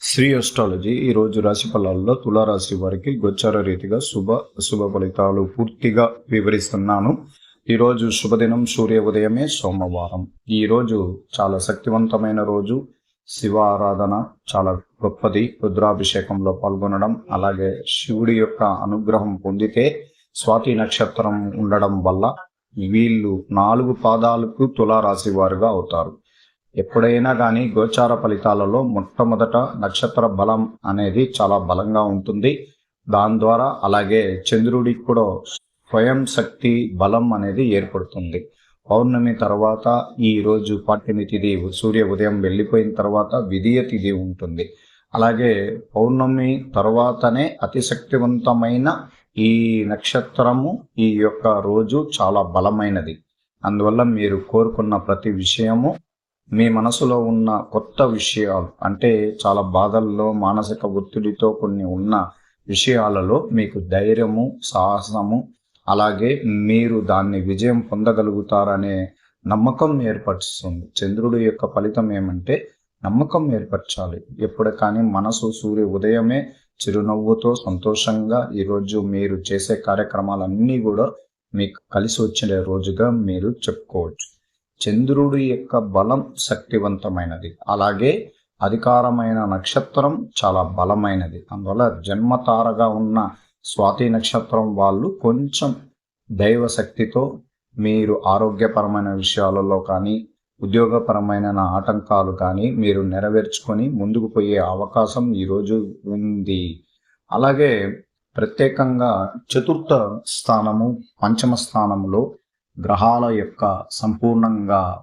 Shri astrology ఈ రోజు రాశి ఫలాల్లో తులారాశి వారికి గోచార రీతిగా శుభ అశుభ ఫలితాలు పూర్తిగా వివరిస్తున్నాను. ఈరోజు శుభదినం సూర్య ఉదయమే సోమవారం. ఈ రోజు చాలా శక్తివంతమైన రోజు. శివ ఆరాధన చాలా గొప్పది. రుద్రాభిషేకంలో పాల్గొనడం అలాగే శివుడి యొక్క అనుగ్రహం పొందితే స్వాతి నక్షత్రం ఉండడం వల్ల వీళ్ళు నాలుగు పాదాలకు తులారాశి వారుగా అవుతారు. ఎప్పుడైనా కానీ గోచార ఫలితాలలో మొట్టమొదట నక్షత్ర బలం అనేది చాలా బలంగా ఉంటుంది. దాని ద్వారా అలాగే చంద్రుడికి కూడా స్వయం శక్తి బలం అనేది ఏర్పడుతుంది. పౌర్ణమి తర్వాత ఈ రోజు పాఠ్యమి తిథి సూర్య ఉదయం వెళ్ళిపోయిన తర్వాత విధియ తిథి ఉంటుంది. అలాగే పౌర్ణమి తర్వాతనే అతి శక్తివంతమైన ఈ నక్షత్రము ఈ యొక్క రోజు చాలా బలమైనది. అందువల్ల మీరు కోరుకున్న ప్రతి విషయము మీ మనసులో ఉన్న కొత్త విషయాలు అంటే చాలా బాధల్లో మానసిక ఒత్తిడితో కొన్ని ఉన్న విషయాలలో మీకు ధైర్యము సాహసము అలాగే మీరు దాన్ని విజయం పొందగలుగుతారనే నమ్మకం ఏర్పరుస్తుంది. చంద్రుడి యొక్క ఫలితం ఏమంటే నమ్మకం ఏర్పరచాలి. ఎప్పుడు కానీ మనసు సూర్య ఉదయమే చిరునవ్వుతో సంతోషంగా ఈరోజు మీరు చేసే కార్యక్రమాలన్నీ కూడా మీకు కలిసి వచ్చిన రోజుగా మీరు చెప్పుకోవచ్చు. చంద్రుడి యొక్క బలం శక్తివంతమైనది. అలాగే అధికారమైన నక్షత్రం చాలా బలమైనది. అందువల్ల జన్మతారగా ఉన్న స్వాతి నక్షత్రం వాళ్ళు కొంచెం దైవ శక్తితో మీరు ఆరోగ్యపరమైన విషయాలలో కానీ ఉద్యోగపరమైన ఆటంకాలు కానీ మీరు నెరవేర్చుకొని ముందుకు పోయే అవకాశం ఈరోజు ఉంది. అలాగే ప్రత్యేకంగా చతుర్థ స్థానము పంచమ స్థానంలో గ్రహాల యొక్క సంపూర్ణంగా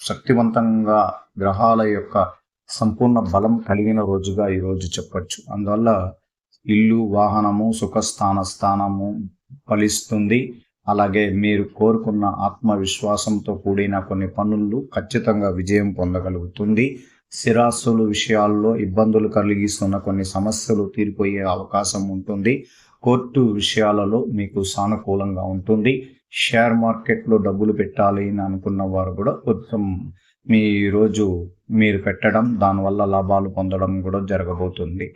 శక్తివంతంగా గ్రహాల యొక్క సంపూర్ణ బలం కలిగిన రోజుగా ఈరోజు చెప్పచ్చు. అందువల్ల ఇల్లు వాహనము సుఖస్థాన స్థానము ఫలిస్తుంది. అలాగే మీరు కోరుకున్న ఆత్మవిశ్వాసంతో కూడిన కొన్ని పనులు ఖచ్చితంగా విజయం పొందగలుగుతుంది. స్థిరాస్తులు విషయాల్లో ఇబ్బందులు కలిగిస్తున్న కొన్ని సమస్యలు తీరిపోయే అవకాశం ఉంటుంది. కోర్టు విషయాలలో మీకు సానుకూలంగా ఉంటుంది. షేర్ మార్కెట్లో డబ్బులు పెట్టాలి అని అనుకున్న వారు కూడా కొంచెం మీ రోజు మీరు పెట్టడం దానివల్ల లాభాలు పొందడం కూడా జరగబోతుంది.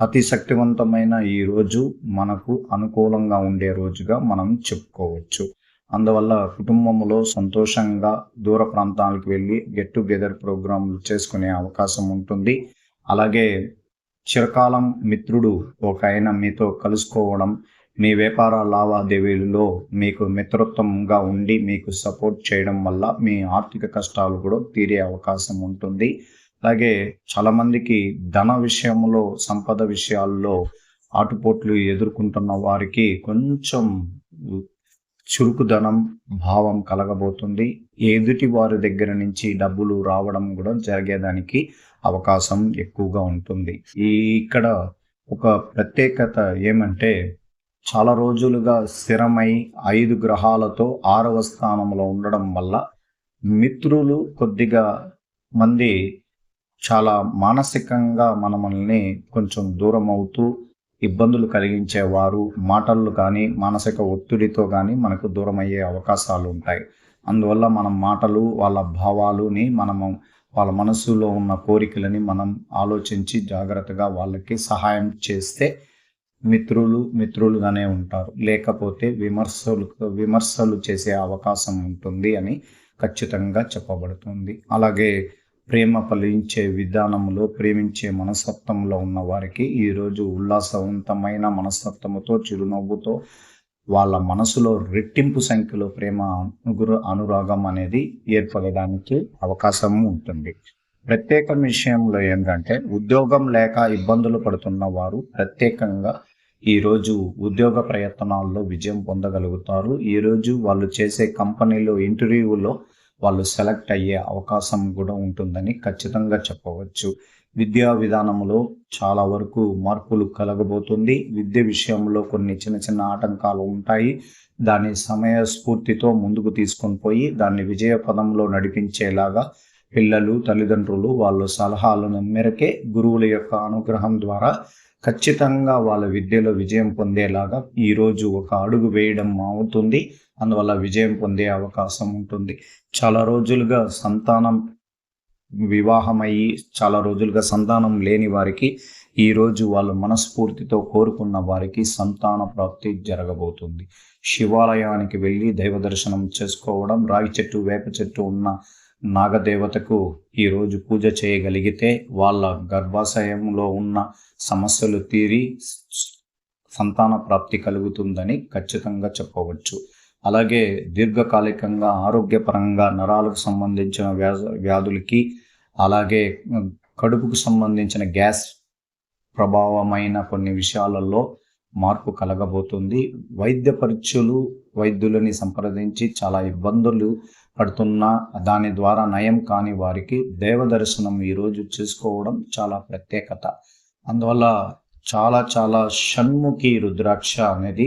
అతి శక్తివంతమైన ఈ రోజు మనకు అనుకూలంగా ఉండే రోజుగా మనం చెప్పుకోవచ్చు. అందువల్ల కుటుంబంలో సంతోషంగా దూర ప్రాంతాలకు వెళ్ళి గెట్ టుగెదర్ ప్రోగ్రాంలు చేసుకునే అవకాశం ఉంటుంది. అలాగే చిరకాలం మిత్రుడు ఒక ఆయన మీతో కలుసుకోవడం మీ వ్యాపార లావాదేవీలలో మీకు మిత్రత్వంగా ఉండి మీకు సపోర్ట్ చేయడం వల్ల మీ ఆర్థిక కష్టాలు కూడా తీరే అవకాశం ఉంటుంది. అలాగే చాలామందికి ధన విషయంలో సంపద విషయాల్లో ఆటుపోట్లు ఎదుర్కొంటున్న వారికి కొంచెం చురుకుదనం భావం కలగబోతుంది. ఎదుటి వారి దగ్గర నుంచి డబ్బులు రావడం కూడా జరిగేదానికి అవకాశం ఎక్కువగా ఉంటుంది. ఈ ఇక్కడ ఒక ప్రత్యేకత ఏమంటే చాలా రోజులుగా స్థిరమై ఐదు గ్రహాలతో ఆరవ స్థానంలో ఉండడం వల్ల మిత్రులు కొద్దిగా మంది చాలా మానసికంగా మనల్ని కొంచెం దూరం అవుతూ ఇబ్బందులు కలిగించేవారు మాటలు కానీ మానసిక ఒత్తిడితో కానీ మనకు దూరం అయ్యే అవకాశాలు ఉంటాయి. అందువల్ల మనం మాటలు వాళ్ళ భావాలుని మనము వాళ్ళ మనసులో ఉన్న కోరికలని మనం ఆలోచించి జాగ్రత్తగా వాళ్ళకి సహాయం చేస్తే మిత్రులు మిత్రులుగానే ఉంటారు. లేకపోతే విమర్శలు విమర్శలు చేసే అవకాశం ఉంటుంది అని ఖచ్చితంగా చెప్పబడుతుంది. అలాగే ప్రేమ ఫలించే విధానంలో ప్రేమించే మనస్తత్వంలో ఉన్న వారికి ఈరోజు ఉల్లాసవంతమైన మనస్తత్వముతో చిరునవ్వుతో వాళ్ళ మనసులో రెట్టింపు సంఖ్యలో ప్రేమ అనుగురు అనురాగం అనేది ఏర్పడడానికి అవకాశం ఉంటుంది. ప్రత్యేక విషయంలో ఏంటంటే ఉద్యోగం లేక ఇబ్బందులు పడుతున్న వారు ప్రత్యేకంగా ఈరోజు ఉద్యోగ ప్రయత్నాల్లో విజయం పొందగలుగుతారు. ఈరోజు వాళ్ళు చేసే కంపెనీలో ఇంటర్వ్యూలో వాళ్ళు సెలెక్ట్ అయ్యే అవకాశం కూడా ఉంటుందని ఖచ్చితంగా చెప్పవచ్చు. విద్యా విధానంలో చాలా వరకు మార్పులు కలగబోతుంది. విద్య విషయంలో కొన్ని చిన్న చిన్న ఆటంకాలు ఉంటాయి. దాని సమయ స్ఫూర్తితో ముందుకు తీసుకొని పోయి దాన్ని విజయ పదంలో నడిపించేలాగా పిల్లలు తల్లిదండ్రులు వాళ్ళ సలహాలను మేరకే గురువుల యొక్క అనుగ్రహం ద్వారా ఖచ్చితంగా వాళ్ళ విద్యలో విజయం పొందేలాగా ఈరోజు ఒక అడుగు వేయడం అవుతుంది అందువల్ల విజయం పొందే అవకాశం ఉంటుంది. చాలా రోజులుగా సంతానం వివాహమయ్యి చాలా రోజులుగా సంతానం లేని వారికి ఈరోజు వాళ్ళు మనస్ఫూర్తితో కోరుకున్న వారికి సంతాన ప్రాప్తి జరగబోతుంది. శివాలయానికి వెళ్ళి దైవ దర్శనం చేసుకోవడం రాగి చెట్టు వేప చెట్టు ఉన్న నాగదేవతకు ఈరోజు పూజ చేయగలిగితే వాళ్ళ గర్భాశయంలో ఉన్న సమస్యలు తీరి సంతాన ప్రాప్తి కలుగుతుందని ఖచ్చితంగా చెప్పవచ్చు. అలాగే దీర్ఘకాలికంగా ఆరోగ్యపరంగా నరాలకు సంబంధించిన వ్యా వ్యాధులకి అలాగే కడుపుకు సంబంధించిన గ్యాస్ ప్రభావమైన కొన్ని విషయాలలో మార్పు కలగబోతుంది. వైద్య పరీక్షలు వైద్యులని సంప్రదించి చాలా ఇబ్బందులు పడుతున్నా దాని ద్వారా నయం కాని వారికి దేవ దర్శనం ఈరోజు చేసుకోవడం చాలా ప్రత్యేకత. అందువల్ల చాలా చాలా షణ్ముఖి రుద్రాక్ష అనేది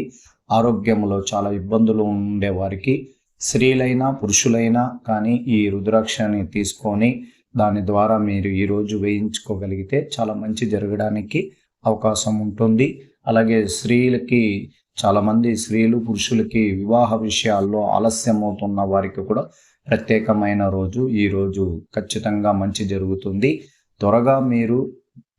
ఆరోగ్యంలో చాలా ఇబ్బందులు ఉండే వారికి స్త్రీలైనా పురుషులైనా కానీ ఈ రుద్రాక్షని తీసుకొని దాని ద్వారా మీరు ఈరోజు వేయించుకోగలిగితే చాలా మంచి జరగడానికి అవకాశం ఉంటుంది. అలాగే స్త్రీలకి చాలామంది స్త్రీలు పురుషులకి వివాహ విషయాల్లో ఆలస్యం అవుతున్న వారికి కూడా ప్రత్యేకమైన రోజు. ఈ రోజు ఖచ్చితంగా మంచి జరుగుతుంది. త్వరగా మీరు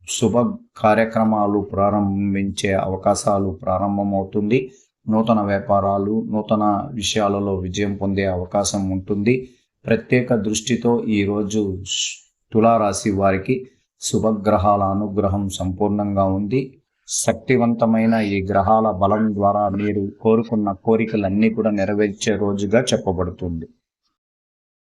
శుభ కార్యక్రమాలు ప్రారంభించే అవకాశాలు ప్రారంభమవుతుంది. నూతన వ్యాపారాలు నూతన విషయాలలో విజయం పొందే అవకాశం ఉంటుంది. ప్రత్యేక దృష్టితో ఈరోజు తులారాశి వారికి శుభగ్రహాల అనుగ్రహం సంపూర్ణంగా ఉంది. శక్తివంతమైన ఈ గ్రహాల బలం ద్వారా మీరు కోరుకున్న కోరికలన్నీ కూడా నెరవేర్చే రోజుగా చెప్పబడుతుంది.